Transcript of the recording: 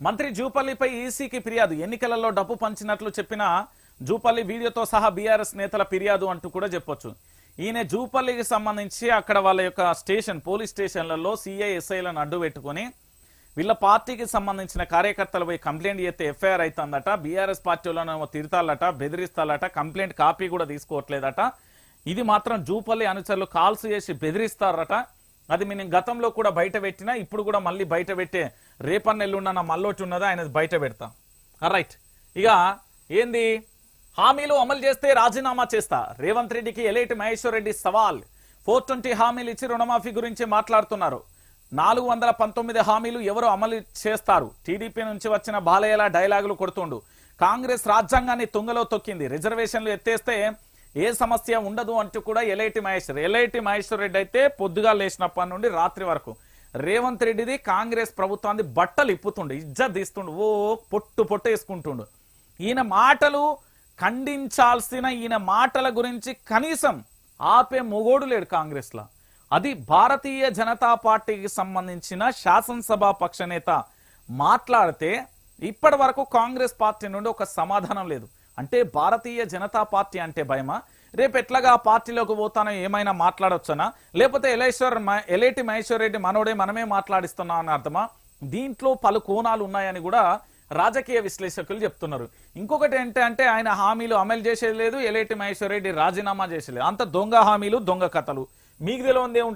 మంత్రి జూపల్లిపై ఈసీకి ఫిర్యాదు. ఎన్నికలలో డబ్బు పంచినట్లు చెప్పిన జూపల్లి వీడియోతో సహా బీఆర్ఎస్ నేతల ఫిర్యాదు అంటూ కూడా చెప్పొచ్చు. ఈయన జూపల్లికి సంబంధించి అక్కడ వాళ్ళ యొక్క స్టేషన్ పోలీస్ స్టేషన్లలో సిఐ ఎస్ఐలను అడ్డు పెట్టుకొని వీళ్ళ పార్టీకి సంబంధించిన కార్యకర్తలపై కంప్లైంట్ చేస్తే ఎఫ్ఐఆర్ అవుతుందట బీఆర్ఎస్ పార్టీలోనేమో వాళ్ళనేమో తిడతాలట బెదిరిస్తాలట కంప్లైంట్ కాపీ కూడా తీసుకోవట్లేదట. ఇది మాత్రం జూపల్లి అనుచరులు కాల్స్ చేసి బెదిరిస్తారట. అది మేము గతంలో కూడా బయట పెట్టినా ఇప్పుడు కూడా మళ్ళీ బయట పెట్టే రేపన్న ఎల్లుండన్న మల్లోటి ఉన్నదా? ఆయన బయట పెడతా. రైట్ ఇక ఏంది? హామీలు అమలు చేస్తే రాజీనామా చేస్తా. రేవంత్ రెడ్డికి ఎలేటి మహేశ్వర్ రెడ్డి సవాల్. ఫోర్ ట్వంటీ హామీలు ఇచ్చి రుణమాఫీ గురించి మాట్లాడుతున్నారు. నాలుగు వందల పంతొమ్మిది హామీలు ఎవరు అమలు చేస్తారు? టీడీపీ నుంచి వచ్చిన బాలయ్యల డైలాగులు కొడుతుండు. కాంగ్రెస్ రాజ్యాంగాన్ని తుంగలో తొక్కింది. రిజర్వేషన్లు ఎత్తేస్తే ఏ సమస్య ఉండదు అంటూ కూడా ఎలైటి మహేశ్వర్ ఎలైటి మహేశ్వర్ రెడ్డి అయితే పొద్దుగా లేచినప్పటి నుండి రాత్రి వరకు రేవంత్ రెడ్డిది కాంగ్రెస్ ప్రభుత్వాన్ని బట్టలు ఇప్పుతుండు ఇజ్జత్ తీస్తుండు ఓ పొట్టు పొట్టు వేసుకుంటుండు. ఈయన మాటలు ఖండించాల్సిన ఈయన మాటల గురించి కనీసం ఆపే మొగోడు లేడు కాంగ్రెస్లో. అది భారతీయ జనతా పార్టీకి సంబంధించిన శాసనసభ పక్ష నేత మాట్లాడితే ఇప్పటి వరకు కాంగ్రెస్ పార్టీ నుండి ఒక సమాధానం లేదు. అంటే భారతీయ జనతా పార్టీ అంటే భయమా? రేపు ఎట్లాగా ఆ పార్టీలోకి పోతానో ఏమైనా మాట్లాడొచ్చనా? లేకపోతే ఎలేశ్వర్ ఎలేటి మహేశ్వర్ రెడ్డి మనోడే మనమే మాట్లాడిస్తున్నాం అని అర్థమా? దీంట్లో పలు కోణాలు ఉన్నాయని కూడా రాజకీయ విశ్లేషకులు చెప్తున్నారు. ఇంకొకటి ఏంటంటే ఆయన హామీలు అమలు చేసేది లేదు ఎలేటి మహేశ్వర్ రెడ్డి రాజీనామా చేసేది అంత దొంగ హామీలు దొంగ కథలు. మీకు తెలియంది ఏముంటుంది?